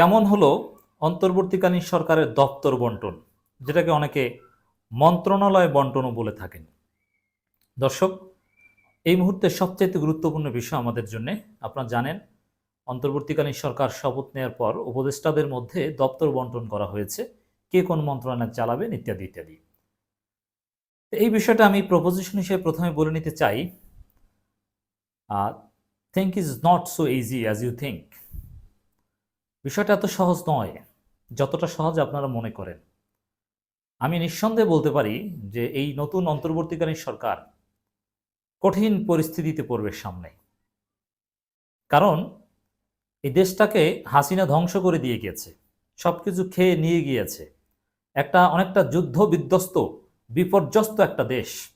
কেমন হলো অন্তর্বর্তীকালীন সরকারের দপ্তর বন্টন? যেটাকে অনেকে মন্ত্রণালয় বন্টনও বলে থাকেন। দর্শক, এই মুহূর্তে সবচাইতে গুরুত্বপূর্ণ বিষয় আমাদের জন্য, আপনারা জানেন, অন্তর্বর্তীকালীন সরকার শপথ নেওয়ার পর উপদেষ্টাদের মধ্যে দপ্তর বন্টন করা হয়েছে, কে কোন মন্ত্রণালয় চালাবেন ইত্যাদি ইত্যাদি। এই বিষয়টা আমি প্রপোজিশন হিসেবে প্রথমে বলে নিতে চাই think is not so easy as you think বিষয়টা এত সহজ নয়, যতটা সহজ আপনারা মনে করেন। আমি নিঃসন্দেহে বলতে পারি যে এই নতুন অন্তর্বর্তীকালীন সরকার কঠিন পরিস্থিতিতে পড়বে সামনে। কারণ এই দেশটাকে হাসিনা ধ্বংস করে দিয়ে গিয়েছে সব কিছু খেয়ে নিয়ে গিয়েছে। একটা অনেকটা যুদ্ধ বিধ্বস্ত, বিপর্যস্ত একটা দেশ।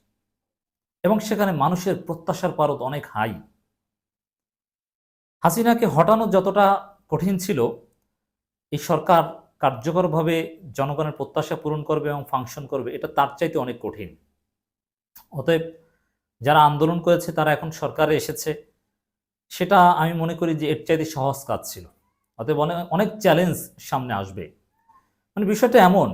এবং সেখানে মানুষের প্রত্যাশার পারদ অনেক হাই। হাসিনাকে হটানো যতটা কঠিন ছিল, এই সরকার কার্যকরভাবে জনগণের প্রত্যাশা পূরণ করবে এবং ফাংশন করবে, এটা তার চাইতে অনেক কঠিন। অতএব যারা আন্দোলন করেছে, তারা এখন সরকারে এসেছে, সেটা আমি মনে করি যে এর চাইতে সহজ কাজ ছিল। অতএব অনেক অনেক চ্যালেঞ্জ সামনে আসবে। মানে বিষয়টা এমন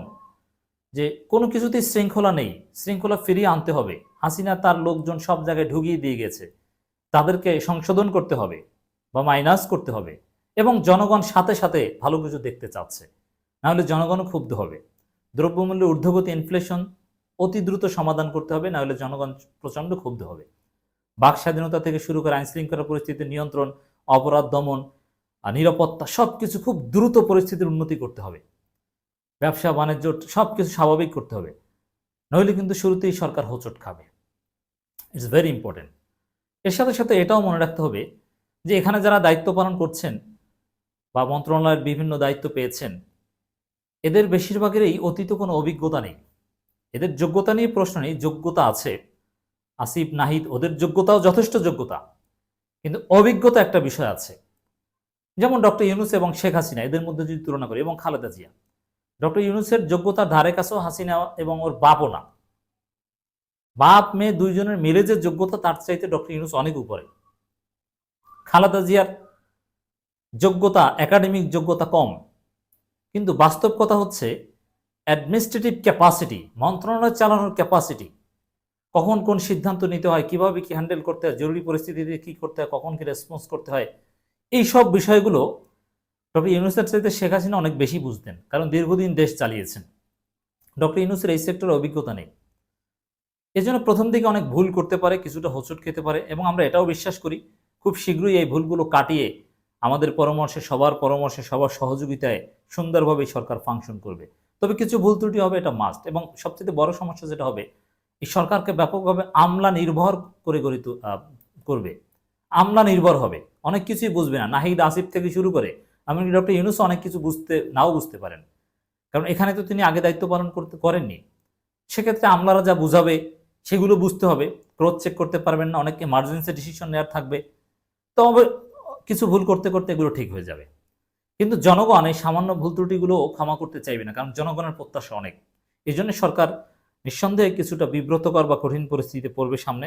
যে কোনো কিছুতেই শৃঙ্খলা নেই, শৃঙ্খলা ফিরিয়ে আনতে হবে। হাসিনা তার লোকজন সব জায়গায় ঢুকিয়ে দিয়ে গেছে। তাদেরকে সংশোধন করতে হবে বা মাইনাস করতে হবে। এবং জনগণ সাথে সাথে ভালো কিছু দেখতে চাচ্ছে। নাহলে জনগণও ক্ষুব্ধ হবে। দ্রব্যমূল্য ঊর্ধ্বগতি ইনফ্লেশন অতি দ্রুত সমাধান করতে হবে, নাহলে জনগণ প্রচণ্ড ক্ষুব্ধ হবে। বাক স্বাধীনতা থেকে শুরু করে আইন শৃঙ্খলা পরিস্থিতি নিয়ন্ত্রণ, অপরাধ দমন আর নিরাপত্তা সব কিছু খুব দ্রুত পরিস্থিতির উন্নতি করতে হবে। ব্যবসা, বাণিজ্য সব কিছু স্বাভাবিক করতে হবে। নইলে কিন্তু শুরুতেই সরকার হোঁচট খাবে। ইটস ভেরি ইম্পর্টেন্ট এর সাথে সাথে এটাও মনে রাখতে হবে যে এখানে যারা দায়িত্ব পালন করছেন বা মন্ত্রণালয়ের বিভিন্ন দায়িত্ব পেয়েছেন। এদের বেশিরভাগেরই অতীত কোনো অভিজ্ঞতা নেই। এদের যোগ্যতা নিয়ে প্রশ্ন নেই, যোগ্যতা আছে। আসিফ, নাহিদ, ওদের যোগ্যতাও যথেষ্ট যোগ্যতা। কিন্তু অভিজ্ঞতা একটা বিষয় আছে। যেমন ডক্টর ইউনুস এবং শেখ হাসিনা, এদের মধ্যে যদি তুলনা করি, এবং খালেদা জিয়া। ডক্টর ইউনুসের যোগ্যতার ধারে কাছেও হাসিনা এবং ওর বাপও না। বাপ, মেয়ে দুইজনের মিলে যে যোগ্যতা, তার চাইতে ডক্টর ইউনুস অনেক উপরে। খালেদা জিয়ার যোগ্যতা একাডেমিক যোগ্যতা কম। কিন্তু বাস্তব কথা হচ্ছে অ্যাডমিনিস্ট্রেটিভ ক্যাপাসিটি মন্ত্রণালয় চালানোর ক্যাপাসিটি কখন কোন সিদ্ধান্ত নিতে হয়, কীভাবে কি হ্যান্ডেল করতে হয়, জরুরি পরিস্থিতিতে কি করতে হয়, কখন কি রেসপন্স করতে হয়, এই সব বিষয়গুলো ডক্টর ইউনুসের চাইতে শেখ হাসিনা অনেক বেশি বুঝতেন, কারণ দীর্ঘদিন দেশ চালিয়েছেন। ডক্টর ইউনুসের এই সেক্টরে অভিজ্ঞতা নেই। এজন্য প্রথম দিকে অনেক ভুল করতে পারে, কিছুটা হোঁচট খেতে পারে, এবং আমরা এটাও বিশ্বাস করি, খুব শীঘ্রই এই ভুলগুলো কাটিয়ে আমাদের পরামর্শে, সবার পরামর্শে, সবার সহযোগিতায় সুন্দরভাবে সরকার ফাংশন করবে। তবে কিছু ভুল ত্রুটি হবে, এটা মাস্ট এবং সবচেয়ে বড় সমস্যা যেটা হবে, এই সরকারকে ব্যাপকভাবে আমলা নির্ভর করে গড়ে করবে। আমলা নির্ভর হবে, অনেক কিছুই বুঝবে না। নাহিদ আসিফ থেকে শুরু করে, এমনকি ডক্টর ইউনুস অনেক কিছু বুঝতে, নাও বুঝতে পারেন। কারণ এখানে তো তিনি আগে দায়িত্ব পালন করতে করেননি। সেক্ষেত্রে আমলারা যা বুঝাবে, সেগুলো বুঝতে হবে। ক্রস চেক করতে পারবেন না অনেক এমার্জেন্সি ডিসিশন নেওয়ার থাকবে। তবে কিছু ভুল করতে করতে এগুলো ঠিক হয়ে যাবে। কিন্তু জনগণ এই সামান্য ভুল ত্রুটিগুলো ক্ষমা করতে চাইবে না, কারণ জনগণের প্রত্যাশা অনেক। এই জন্য সরকার নিঃসন্দেহে কিছুটা বিব্রতকর বা কঠিন পরিস্থিতিতে পড়বে সামনে,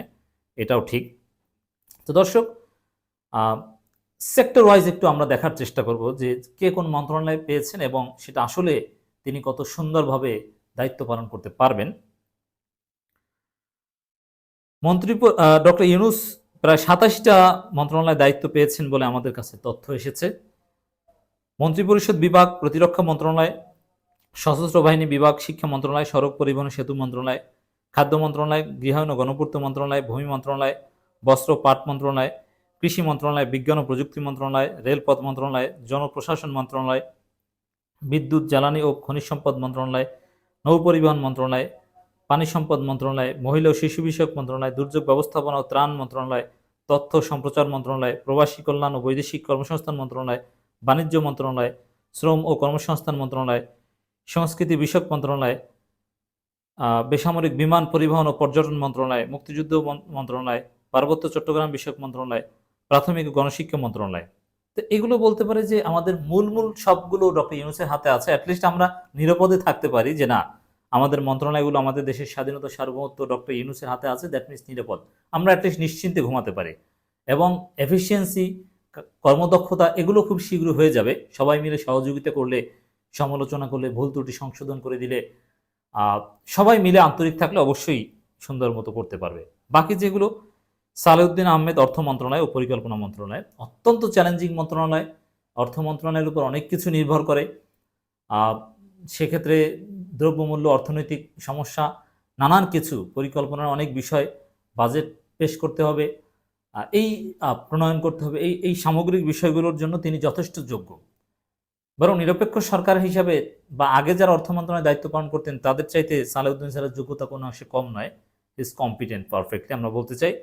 এটাও ঠিক। তো দর্শক সেক্টর ওয়াইজ একটু আমরা দেখার চেষ্টা করব যে কে কোন মন্ত্রণালয় পেয়েছেন এবং সেটা আসলে তিনি কত সুন্দরভাবে দায়িত্ব পালন করতে পারবেন। মন্ত্রী ডক্টর ইউনুস প্রায় সাতাশটা মন্ত্রণালয় দায়িত্ব পেয়েছেন বলে আমাদের কাছে তথ্য এসেছে। মন্ত্রিপরিষদ বিভাগ, প্রতিরক্ষা মন্ত্রণালয়, সশস্ত্র বাহিনী বিভাগ, শিক্ষা মন্ত্রণালয়, সড়ক পরিবহন সেতু মন্ত্রণালয়, খাদ্য মন্ত্রণালয় গৃহায়ণ ও গণপূর্ত মন্ত্রণালয়, ভূমি মন্ত্রণালয়, বস্ত্র পাট মন্ত্রণালয়, কৃষি মন্ত্রণালয়, বিজ্ঞান ও প্রযুক্তি মন্ত্রণালয়, রেলপথ মন্ত্রণালয়, জনপ্রশাসন মন্ত্রণালয়, বিদ্যুৎ, জ্বালানি ও খনিজ সম্পদ মন্ত্রণালয় নৌপরিবহন মন্ত্রণালয়, পানি সম্পদ মন্ত্রণালয়, মহিলা ও শিশু বিষয়ক মন্ত্রণালয়, দুর্যোগ ব্যবস্থাপনা ও ত্রাণ মন্ত্রণালয় তথ্য সম্প্রচার মন্ত্রণালয়, প্রবাসী কল্যাণ ও বৈদেশিক কর্মসংস্থান মন্ত্রণালয়, বাণিজ্য মন্ত্রণালয়, শ্রম ও কর্মসংস্থান মন্ত্রণালয়, সংস্কৃতি বিষয়ক মন্ত্রণালয় বেসামরিক বিমান পরিবহন ও পর্যটন মন্ত্রণালয়, মুক্তিযুদ্ধ মন্ত্রণালয়, পার্বত্য চট্টগ্রাম বিষয়ক মন্ত্রণালয়, প্রাথমিক গণশিক্ষা মন্ত্রণালয়। তো এগুলো বলতে পারে যে আমাদের মূল মূল সবগুলো ডক্টর ইউনুসের হাতে আছে অ্যাটলিস্ট আমরা নিরাপদে থাকতে পারি যে না আমাদের মন্ত্রণালয়গুলো আমাদের দেশের স্বাধীনতা সার্বভৌমত্ব ডক্টর ইউনুসের হাতে আছে দ্যাট মিনস নিরাপদ। আমরা অ্যাটলিস্ট নিশ্চিন্তে ঘুমাতে পারি। এবং এফিসিয়েন্সি কর্মদক্ষতা এগুলো খুব শীঘ্র হয়ে যাবে। সবাই মিলে সহযোগিতা করলে, সমালোচনা করলে, ভুল ত্রুটি সংশোধন করে দিলে সবাই মিলে আন্তরিক থাকলে অবশ্যই সুন্দর মতো করতে পারবে। বাকি যেগুলো, সালেউদ্দিন আহমেদ অর্থ মন্ত্রণালয় ও পরিকল্পনা মন্ত্রণালয়, অত্যন্ত চ্যালেঞ্জিং মন্ত্রণালয়। অর্থ মন্ত্রণালয়ের উপর অনেক কিছু নির্ভর করে। সেক্ষেত্রে দ্রব্যমূল্য, অর্থনৈতিক সমস্যা, নানান কিছু পরিকল্পনার অনেক বিষয় বাজেট পেশ করতে হবে। এই প্রণয়ন করতে হবে। এই এই সামগ্রিক বিষয়গুলোর জন্য তিনি যথেষ্ট যোগ্য। বরং নিরপেক্ষ সরকার হিসাবে বা আগে যারা অর্থ মন্ত্রণালয়ে দায়িত্ব পালন করতেন, তাদের চাইতে সালেউদ্দিন স্যারের যোগ্যতা কোনো অংশে কম নয়। ইজ কম্পিটেন্ট পারফেক্টলি আমরা বলতে চাই।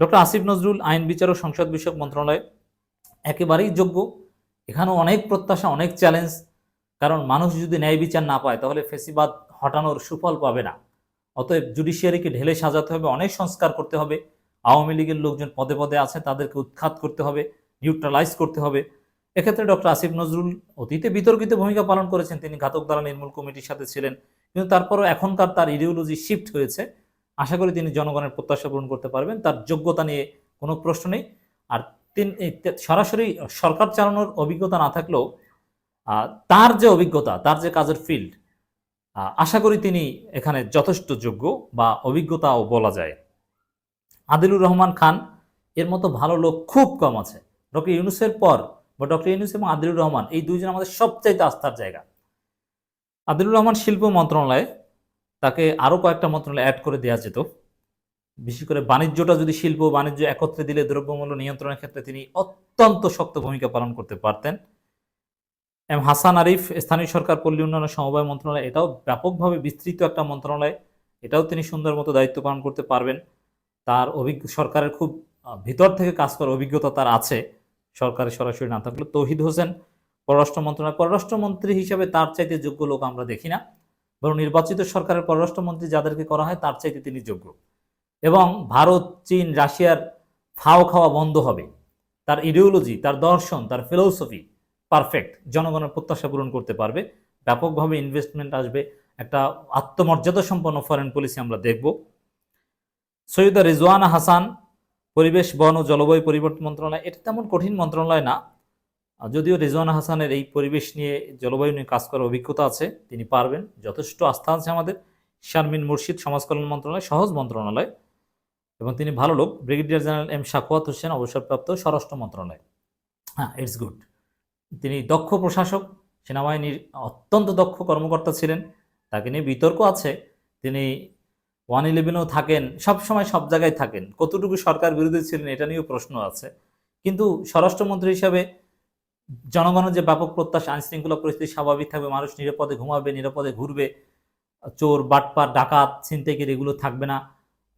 ডক্টর আসিফ নজরুল, আইন, বিচার ও সংসদ বিষয়ক মন্ত্রণালয় একেবারেই যোগ্য। এখানেও অনেক প্রত্যাশা, অনেক চ্যালেঞ্জ কারণ মানুষ যদি ন্যায় বিচার না পায়, তাহলে ফেসিবাদ হটানোর সুফল পাবে না। অতএব জুডিশিয়ারিকে ঢেলে সাজাতে হবে, অনেক সংস্কার করতে হবে। আওয়ামী লীগের লোকজন পদে পদে আছে, তাদেরকে উৎখাত করতে হবে নিউট্রালাইজ করতে হবে। এক্ষেত্রে ডক্টর আসিফ নজরুল অতীতে বিতর্কিত ভূমিকা পালন করেছেন, তিনি ঘাতক দ্বারা নির্মূল কমিটির সাথে ছিলেন। কিন্তু তারপরও এখনকার তার ইডিওলজি শিফট হয়েছে। আশা করি তিনি জনগণের প্রত্যাশা পূরণ করতে পারবেন, তার যোগ্যতা নিয়ে কোনো প্রশ্ন নেই। আর তিনি সরাসরি সরকার চালানোর অভিজ্ঞতা না থাকলেও তার যে অভিজ্ঞতা, তার যে কাজের ফিল্ড আশা করি তিনি এখানে যথেষ্ট যোগ্য বা অভিজ্ঞতাও বলা যায়। আদিলুর রহমান খান, এর মতো ভালো লোক খুব কম আছে। ডক্টর ইউনুসের পর, বা ডক্টর ইউনুস এবং আদিলুর রহমান, এই দুইজন আমাদের সবচাইতে আস্থার জায়গা। আদিলুর রহমান শিল্প মন্ত্রণালয়ে তাকে আরও কয়েকটা মন্ত্রণালয় অ্যাড করে দেওয়া যেত। বিশেষ করে বাণিজ্যটা যদি শিল্প বাণিজ্য একত্রে দিলে দ্রব্যমূল্য নিয়ন্ত্রণের ক্ষেত্রে তিনি অত্যন্ত শক্ত ভূমিকা পালন করতে পারতেন। এম হাসান আরিফ, স্থানীয় সরকার, পল্লী উন্নয়ন সমবায় মন্ত্রণালয়, এটাও ব্যাপকভাবে বিস্তৃত একটা মন্ত্রণালয়। এটাও তিনি সুন্দর মতো দায়িত্ব পালন করতে পারবেন। তার অভিজ্ঞ, সরকারের খুব ভিতর থেকে কাজ করার অভিজ্ঞতা তার আছে। সরকারের সরাসরি না থাকলে তৌহিদ হোসেন, পররাষ্ট্র মন্ত্রণালয় পররাষ্ট্রমন্ত্রী হিসেবে তার চাইতে যোগ্য লোক আমরা দেখি না। বরং নির্বাচিত সরকারের পররাষ্ট্রমন্ত্রী যাদেরকে করা হয়, তার চাইতে তিনি যোগ্য। এবং ভারত, চীন, রাশিয়ার ফাও খাওয়া বন্ধ হবে। তার ইডিওলজি তার দর্শন, তার ফিলোসফি পারফেক্ট জনগণের প্রত্যাশা পূরণ করতে পারবে। ব্যাপকভাবে ইনভেস্টমেন্ট আসবে। একটা আত্মমর্যাদা সম্পন্ন ফরেন পলিসি আমরা দেখব। সৈয়দা রিজওয়ানা হাসান, পরিবেশ, বন ও জলবায়ু পরিবর্তন মন্ত্রণালয়, এটা তেমন কঠিন মন্ত্রণালয় না। যদিও রিজওয়ানা হাসানের এই পরিবেশ নিয়ে জলবায়ু নিয়ে কাজ করার অভিজ্ঞতা আছে, তিনি পারবেন। যথেষ্ট আস্থা আছে আমাদের। শারমিন মুর্শিদ সমাজ কল্যাণ মন্ত্রণালয়, সহজ মন্ত্রণালয়। এবং তিনি ভালো লোক। Brigadier general M Sakhawat Hossain, অবসরপ্রাপ্ত স্বরাষ্ট্র মন্ত্রণালয়। হ্যাঁ ইটস গুড তিনি দক্ষ প্রশাসক, সেনাবাহিনীর অত্যন্ত দক্ষ কর্মকর্তা ছিলেন, তাকে নিয়ে বিতর্ক আছে। তিনি ওয়ান ইলেভেনেও থাকেন সব সময় সব জায়গায় থাকেন। কতটুকু সরকার বিরোধী ছিলেন এটা নিয়েও প্রশ্ন আছে। কিন্তু স্বরাষ্ট্রমন্ত্রী হিসাবে জনগণের যে ব্যাপক প্রত্যাশা আইন শৃঙ্খলা পরিস্থিতি স্বাভাবিক থাকবে, মানুষ নিরাপদে ঘুমাবে, নিরাপদে ঘুরবে, চোর, বাটপার, ডাকাত, ছিনতাইকের এগুলো থাকবে না,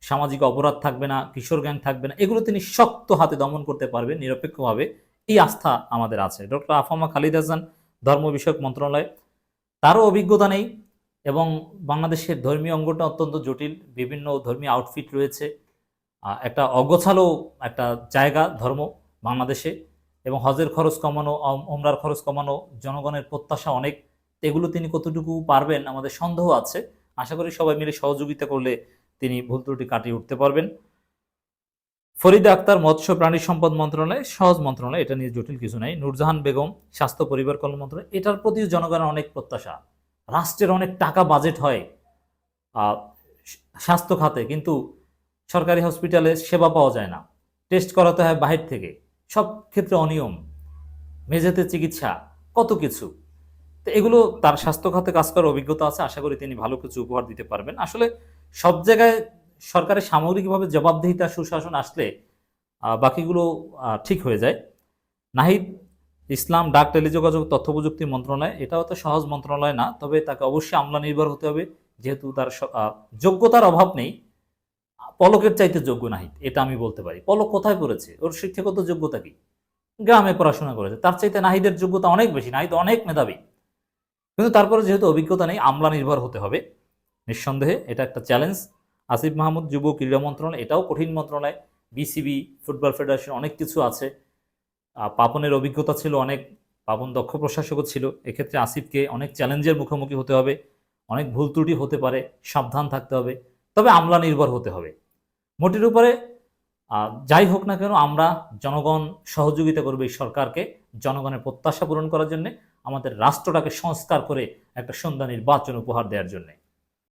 সামাজিক অপরাধ থাকবে না, কিশোর গ্যাং থাকবে না, এগুলো তিনি শক্ত হাতে দমন করতে পারবেন নিরপেক্ষভাবে। এই আস্থা আমাদের আছে। ডক্টর আফামা খালিদ হাসান, ধর্ম বিষয়ক মন্ত্রণালয়, তারও অভিজ্ঞতা নেই এবং বাংলাদেশের ধর্মীয় অঙ্গটা অত্যন্ত জটিল, বিভিন্ন ধর্মীয় আউটফিট রয়েছে একটা অগোছালো একটা জায়গা ধর্ম বাংলাদেশে এবং হজের খরচ কমানো ওমরার খরচ কমানো, জনগণের প্রত্যাশা অনেক, এগুলো তিনি কতটুকু পারবেন আমাদের সন্দেহ আছে। আশা করি সবাই মিলে সহযোগিতা করলে তিনি ভুল ত্রুটি কাটিয়ে উঠতে পারবেন। ফরিদা আক্তার মৎস্য প্রাণী সম্পদ মন্ত্রণালয়, সহজ মন্ত্রণালয়, এটা নিয়ে জটিল কিছু নাই। নূরজাহান বেগম, স্বাস্থ্য পরিবার কল্যাণ মন্ত্রণালয়, এটার প্রতিও জনগণের অনেক প্রত্যাশা। রাষ্ট্রের অনেক টাকা বাজেট হয় স্বাস্থ্য খাতে, কিন্তু সরকারি হসপিটালে সেবা পাওয়া যায় না। টেস্ট করাতে হয় বাহির থেকে। সব ক্ষেত্রে অনিয়ম, মেঝেতে চিকিৎসা, কত কিছু। তো এগুলো তার স্বাস্থ্য খাতে কাজ করার অভিজ্ঞতা আছে, আশা করি তিনি ভালো কিছু উপহার দিতে পারবেন। আসলে সব জায়গায় সরকারের সামগ্রিকভাবে জবাবদিহিতা, সুশাসন আসলে বাকিগুলো ঠিক হয়ে যায়। নাহিদ, ইসলাম ডাক টেলিযোগাযোগ তথ্য প্রযুক্তি মন্ত্রণালয়, এটাও তো সহজ মন্ত্রণালয় না, তবে তাকে অবশ্যই আমলা নির্ভর হতে হবে, যেহেতু তার যোগ্যতার অভাব নেই। পলকের চাইতে যোগ্য নাহিদ, এটা আমি বলতে পারি। পলক কোথায় পড়েছে ওর শিক্ষাগত যোগ্যতা কি? গ্রামে পড়াশোনা করেছে। তার চাইতে নাহিদের যোগ্যতা অনেক বেশি, নাহিদ অনেক মেধাবী। কিন্তু তারপরে যেহেতু অভিজ্ঞতা নেই, আমলা নির্ভর হতে হবে। নিঃসন্দেহে এটা একটা চ্যালেঞ্জ। আসিফ মাহমুদ যুব ক্রীড়া মন্ত্রণালয়, এটাও কঠিন মন্ত্রণালয়, বিসিবি, ফুটবল ফেডারেশন অনেক কিছু আছে। পাপনের অভিজ্ঞতা ছিল অনেক, পাপন দক্ষ প্রশাসকও ছিল। এক্ষেত্রে আসিফকে অনেক চ্যালেঞ্জের মুখোমুখি হতে হবে, অনেক ভুল ত্রুটি হতে পারে, সাবধান থাকতে হবে, তবে আমলা নির্ভর হতে হবে। মোটের উপরে যাই হোক না কেন, আমরা জনগণ সহযোগিতা করবে এই সরকারকে, জনগণের প্রত্যাশা পূরণ করার জন্য, আমাদের রাষ্ট্রটাকে সংস্কার করে একটা সুন্দর নির্বাচন উপহার দেওয়ার জন্য।